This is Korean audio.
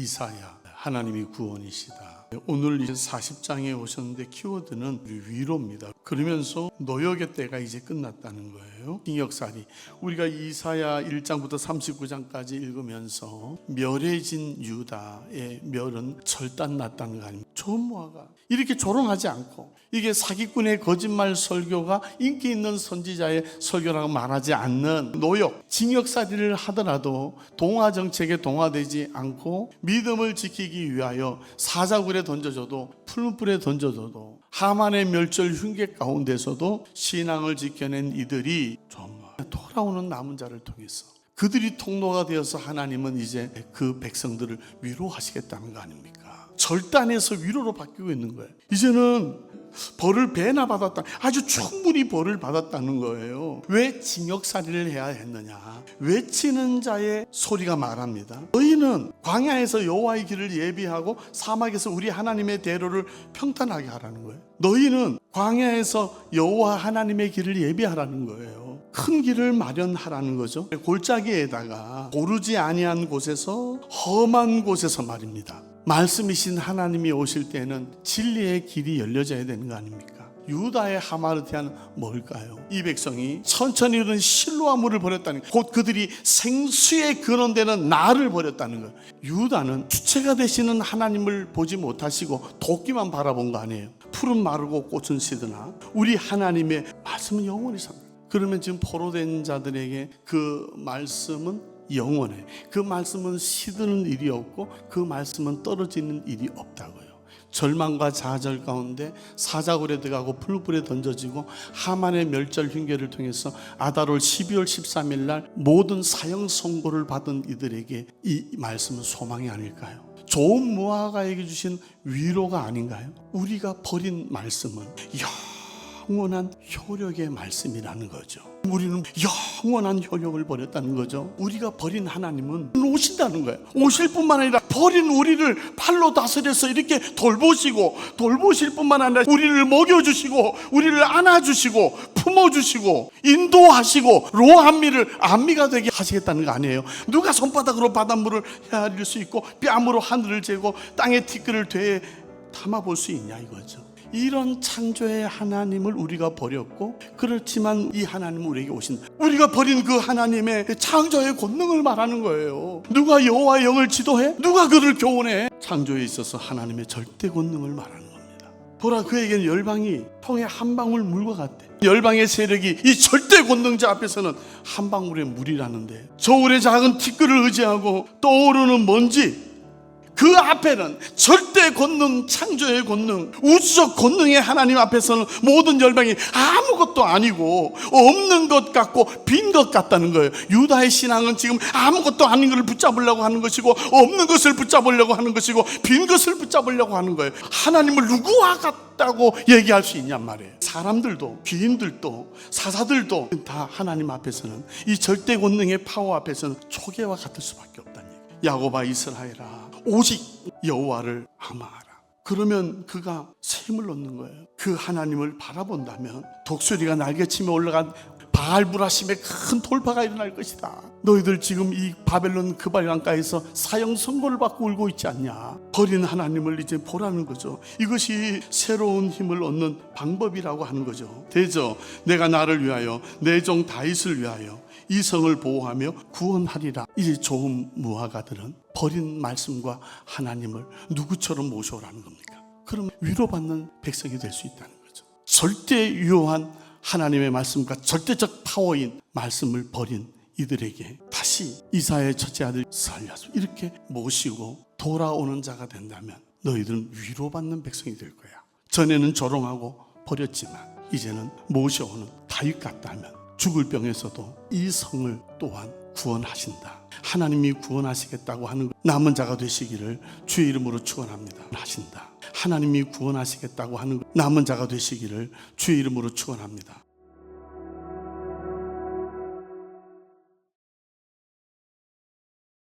이사야 하나님이 구원이시다. 오늘 이제 40장에 오셨는데 키워드는 위로입니다. 그러면서 노역의 때가 이제 끝났다는 거예요. 징역살이 우리가 이사야 1장부터 39장까지 읽으면서 멸해진 유다의 멸은 절단 났다는 거 아닙니까? 조모아가 이렇게 조롱하지 않고 이게 사기꾼의 거짓말 설교가 인기 있는 선지자의 설교라고 말하지 않는 노역, 징역살이를 하더라도 동화 정책에 동화되지 않고 믿음을 지키기 위하여 사자굴에 던져줘도 풀무불에 던져줘도 하만의 멸절 흉계 가운데서도 신앙을 지켜낸 이들이 정말 돌아오는 남은 자를 통해서 그들이 통로가 되어서 하나님은 이제 그 백성들을 위로하시겠다는 거 아닙니까? 절단에서 위로로 바뀌고 있는 거예요. 이제는 벌을 배나 받았다. 아주 충분히 벌을 받았다는 거예요. 왜 징역살이를 해야 했느냐? 외치는 자의 소리가 말합니다. 너희는 광야에서 여호와의 길을 예비하고 사막에서 우리 하나님의 대로를 평탄하게 하라는 거예요. 너희는 광야에서 여호와 하나님의 길을 예비하라는 거예요. 큰 길을 마련하라는 거죠. 골짜기에다가 고르지 아니한 곳에서 험한 곳에서 말입니다. 말씀이신 하나님이 오실 때는 진리의 길이 열려져야 되는 거 아닙니까? 유다의 하마르티아는 뭘까요? 이 백성이 천천히 흐르는 실로와 물을 버렸다는. 곧 그들이 생수의 근원되는 나를 버렸다는 거예요. 유다는 주체가 되시는 하나님을 보지 못하시고 도끼만 바라본 거 아니에요. 풀은 마르고 꽃은 시드나 우리 하나님의 말씀은 영원히 삽니다. 그러면 지금 포로된 자들에게 그 말씀은 영원해. 그 말씀은 시드는 일이 없고 그 말씀은 떨어지는 일이 없다고요. 절망과 좌절 가운데 사자굴에 들어가고 풀불에 던져지고 하만의 멸절 흉계를 통해서 아다롤 12월 13일 날 모든 사형 선고를 받은 이들에게 이 말씀은 소망이 아닐까요? 좋은 무화과에게 주신 위로가 아닌가요? 우리가 버린 말씀은 영원한 효력의 말씀이라는 거죠. 우리는 영원한 효력을 버렸다는 거죠. 우리가 버린 하나님은 오신다는 거예요. 오실 뿐만 아니라 버린 우리를 팔로 다스려서 이렇게 돌보시고 돌보실 뿐만 아니라 우리를 먹여주시고 우리를 안아주시고 품어주시고 인도하시고 로한미를 안미가 되게 하시겠다는 거 아니에요. 누가 손바닥으로 바닷물을 헤아릴 수 있고 뺨으로 하늘을 재고 땅의 티끌을 되에 담아볼 수 있냐 이거죠. 이런 창조의 하나님을 우리가 버렸고 그렇지만 이 하나님은 우리에게 오신 우리가 버린 그 하나님의 창조의 권능을 말하는 거예요. 누가 여호와의 영을 지도해? 누가 그를 교훈해? 창조에 있어서 하나님의 절대 권능을 말하는 겁니다. 보라 그에게는 열방이 통에 한 방울 물과 같대. 열방의 세력이 이 절대 권능자 앞에서는 한 방울의 물이라는데 저울의 작은 티끌을 의지하고 떠오르는 먼지 그 앞에는 절대 권능, 창조의 권능, 우주적 권능의 하나님 앞에서는 모든 열방이 아무것도 아니고 없는 것 같고 빈 것 같다는 거예요. 유다의 신앙은 지금 아무것도 아닌 것을 붙잡으려고 하는 것이고 없는 것을 붙잡으려고 하는 것이고 빈 것을 붙잡으려고 하는 거예요. 하나님을 누구와 같다고 얘기할 수 있냔 말이에요. 사람들도 귀인들도 사사들도 다 하나님 앞에서는 이 절대 권능의 파워 앞에서는 초계와 같을 수밖에 얘기예요. 야고바 이스라엘아 오직 여호와를 아마하라. 그러면 그가 샘을 얻는 거예요. 그 하나님을 바라본다면 독수리가 날개치며 올라간 바알브라심의 큰 돌파가 일어날 것이다. 너희들 지금 이 바벨론 그발강가에서 사형 선고를 받고 울고 있지 않냐? 버린 하나님을 이제 보라는 거죠. 이것이 새로운 힘을 얻는 방법이라고 하는 거죠. 대저 내가 나를 위하여 내 종 다윗을 위하여 이 성을 보호하며 구원하리라. 이제 좋은 무화과들은 버린 말씀과 하나님을 누구처럼 모셔오라는 겁니까? 그럼 위로받는 백성이 될 수 있다는 거죠. 절대 유효한 하나님의 말씀과 절대적 파워인 말씀을 버린 이들에게 다시 이사의 첫째 아들 살려서 이렇게 모시고 돌아오는 자가 된다면 너희들은 위로받는 백성이 될 거야. 전에는 조롱하고 버렸지만 이제는 모셔오는 다윗 같다면 죽을 병에서도 이 성을 또한 구원하신다. 하나님이 구원하시겠다고 하는 남은 자가 되시기를 주의 이름으로 축원합니다. 하신다. 하나님이 구원하시겠다고 하는 남은 자가 되시기를 주의 이름으로 축원합니다.